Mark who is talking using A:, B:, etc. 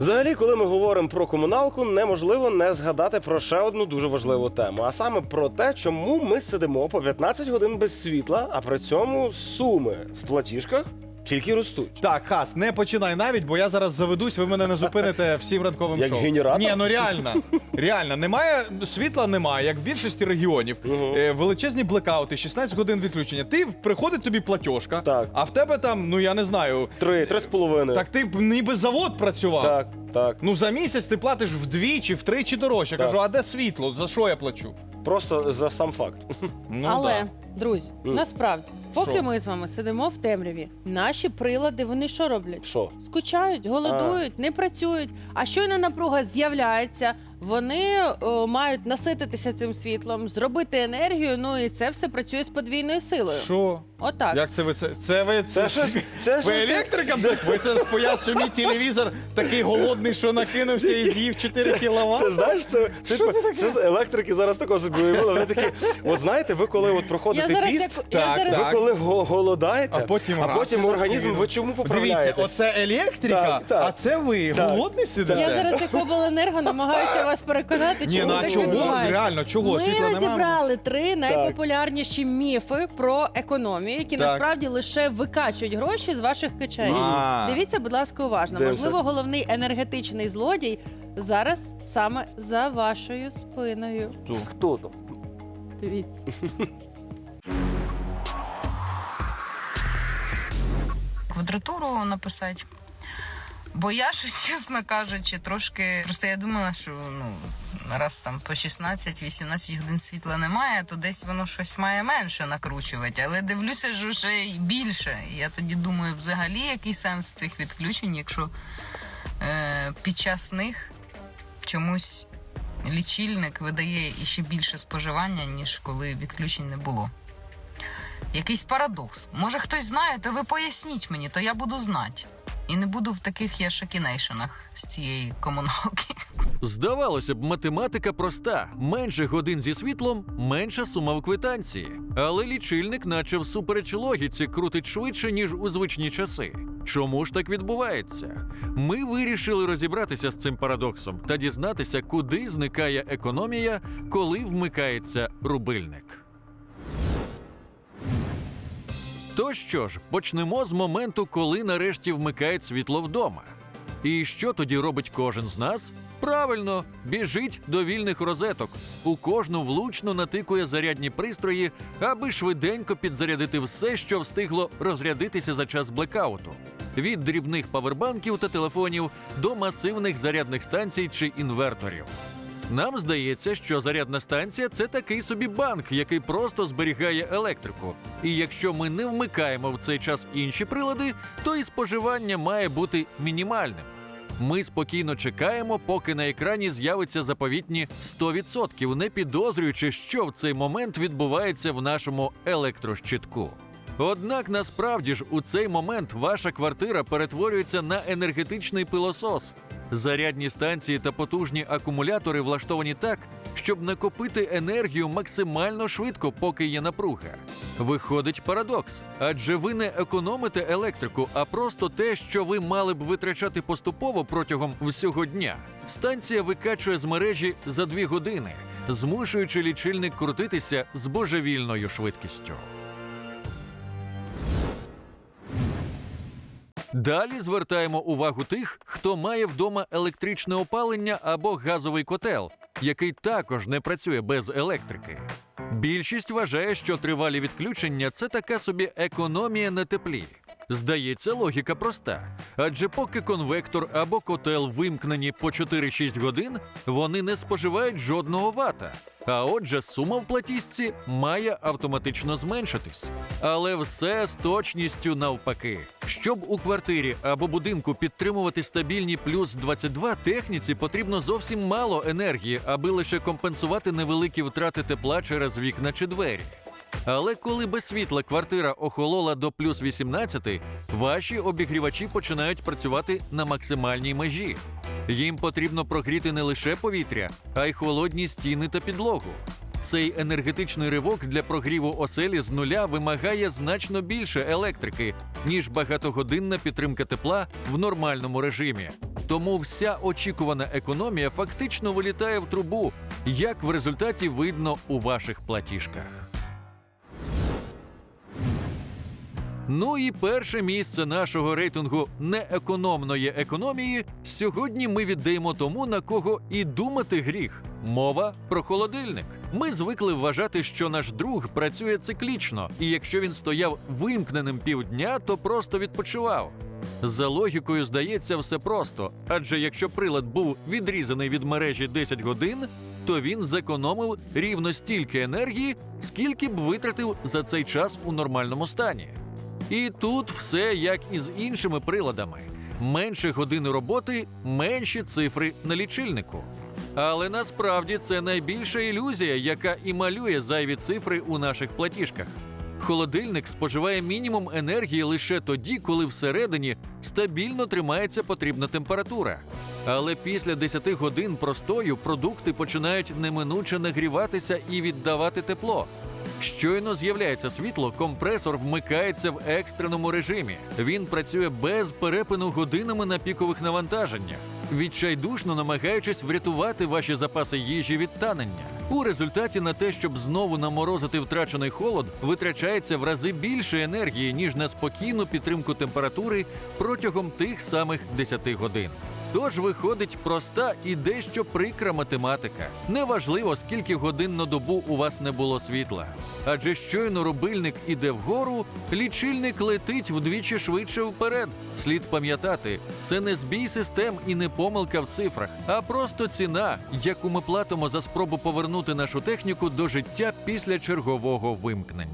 A: Взагалі, коли ми говоримо про комуналку, неможливо не згадати про ще одну дуже важливу тему, а саме про те, чому ми сидимо по 15 годин без світла, а при цьому суми в платіжках тільки ростуть.
B: Так, хас, не починай навіть, бо я зараз заведусь, ви мене не зупините всім ранковим
A: Як
B: шоу.
A: генератор?
B: Ні, ну реально. Реально, немає світла, немає, як в більшості регіонів. Е, величезні блекаути, 16 годин відключення. Ти приходить тобі платіжка,
A: Так.
B: а в тебе там, ну я не знаю.
A: Три, три з половиною.
B: Так ти б ніби завод працював.
A: так, так.
B: Ну за місяць ти платиш вдвічі, втричі дорожче.
A: Так.
B: Кажу, а де світло? За що я плачу?
A: Просто за сам факт.
B: Ну,
C: Але,
B: да.
C: друзі, насправді, поки
B: Що?
C: ми з вами сидимо в темряві, наші прилади вони що роблять?
A: Що?
C: Скучають, голодують, не працюють. А щойно напруга з'являється, вони о, мають насититися цим світлом, зробити енергію. Ну і це все працює з подвійною силою.
B: Що?
C: Отак.
B: Як це ви це? Це ви
A: Це щось. Це
B: Ви
A: щось.
B: електриком? Ви це спояс, що мій телевізор такий голодний, що накинувся і з'їв 4
A: Це
B: кіловат?
A: знаєш, це, це,
B: Що це
A: це з електрики зараз такого собі уявили. Вони такі, от знаєте, ви коли от
C: Я
A: проходите
C: зараз
A: піст,
C: як я
B: Так,
C: зараз
A: ви
B: так.
A: коли го- голодаєте,
B: А потім
A: а
B: раз,
A: потім організм, ви чому
B: Дивіться,
A: поправляєтесь?
B: оце електрика,
A: Так, так.
B: а це ви
A: Так.
B: голодний сидите?
C: я зараз як обленерго намагаюся вас переконати,
B: Ні,
C: чому
B: ну а
C: так
B: чого?
C: відбувається.
B: Реально, чого?
C: Ми
B: Світла нема?
C: розібрали три найпопулярніші міфи про економію, які
B: Так.
C: насправді лише викачують гроші з ваших кишень.
B: А.
C: Дивіться, будь ласка, уважно.
A: Дивимося.
C: Можливо, головний енергетичний злодій зараз саме за вашою спиною.
A: Хто там?
C: Дивіться.
D: квадратуру написати. Бо я щось, чесно кажучи, трошки. Просто я думала, що ну, раз там по 16-18 годин світла немає, то десь воно щось має менше накручувати. Але дивлюся, що вже й більше. Я тоді думаю, взагалі який сенс цих відключень, якщо е, під час них чомусь лічильник видає іще більше споживання, ніж коли відключень не було. Якийсь парадокс. Може, хтось знає, то ви поясніть мені, то я буду знати. І не буду в таких я шокінейшенах з цієї комуналки.
E: Здавалося б, математика проста: менше годин зі світлом, менша сума в квитанції. Але лічильник, наче всупереч логіці, крутить швидше, ніж у звичні часи. Чому ж так відбувається? Ми вирішили розібратися з цим парадоксом та дізнатися, куди зникає економія, коли вмикається рубильник. То що ж, почнемо з моменту, коли нарешті вмикають світло вдома. І що тоді робить кожен з нас? Правильно, біжить до вільних розеток. У кожну влучно натикує зарядні пристрої, аби швиденько підзарядити все, що встигло розрядитися за час блекауту. Від дрібних павербанків та телефонів до масивних зарядних станцій чи інверторів. Нам здається, що зарядна станція це такий собі банк, який просто зберігає електрику. І якщо ми не вмикаємо в цей час інші прилади, то і споживання має бути мінімальним. Ми спокійно чекаємо, поки на екрані з'явиться заповітні 100%, не підозрюючи, що в цей момент відбувається в нашому електрощитку. Однак насправді ж у цей момент ваша квартира перетворюється на енергетичний пилосос. Зарядні станції та потужні акумулятори влаштовані так, щоб накопити енергію максимально швидко, поки є напруга. Виходить парадокс, адже ви не економите електрику, а просто те, що ви мали б витрачати поступово протягом всього дня. Станція викачує з мережі за дві години, змушуючи лічильник крутитися з божевільною швидкістю. Далі звертаємо увагу тих, хто має вдома електричне опалення або газовий котел, який також не працює без електрики. Більшість вважає, що тривалі відключення це така собі економія на теплі. Здається, логіка проста. Адже поки конвектор або котел вимкнені по 4-6 годин, вони не споживають жодного вата. А отже, сума в платіжці має автоматично зменшитись. Але все з точністю навпаки. Щоб у квартирі або будинку підтримувати стабільні плюс 22, техніці потрібно зовсім мало енергії, аби лише компенсувати невеликі втрати тепла через вікна чи двері. Але коли без світла квартира охолола до плюс 18, ваші обігрівачі починають працювати на максимальній межі. Їм потрібно прогріти не лише повітря, а й холодні стіни та підлогу. Цей енергетичний ривок для прогріву оселі з нуля вимагає значно більше електрики, ніж багатогодинна підтримка тепла в нормальному режимі. Тому вся очікувана економія фактично вилітає в трубу, як в результаті видно у ваших платіжках. Ну і перше місце нашого рейтингу неекономної економії сьогодні ми віддаємо тому, на кого і думати гріх. Мова про холодильник. Ми звикли вважати, що наш друг працює циклічно, і якщо він стояв вимкненим півдня, то просто відпочивав. За логікою здається все просто, адже якщо прилад був відрізаний від мережі 10 годин, то він зекономив рівно стільки енергії, скільки б витратив за цей час у нормальному стані. І тут все як і з іншими приладами: менше години роботи, менші цифри на лічильнику. Але насправді це найбільша ілюзія, яка і малює зайві цифри у наших платіжках. Холодильник споживає мінімум енергії лише тоді, коли всередині стабільно тримається потрібна температура. Але після 10 годин простою продукти починають неминуче нагріватися і віддавати тепло. Щойно з'являється світло, компресор вмикається в екстреному режимі. Він працює без перепину годинами на пікових навантаженнях, відчайдушно намагаючись врятувати ваші запаси їжі від танення. У результаті на те, щоб знову наморозити втрачений холод, витрачається в рази більше енергії, ніж на спокійну підтримку температури протягом тих самих 10 годин. Тож виходить проста і дещо прикра математика. Неважливо, скільки годин на добу у вас не було світла. Адже щойно рубильник іде вгору, лічильник летить вдвічі швидше вперед. Слід пам'ятати, це не збій систем і не помилка в цифрах, а просто ціна, яку ми платимо за спробу повернути нашу техніку до життя після чергового вимкнення.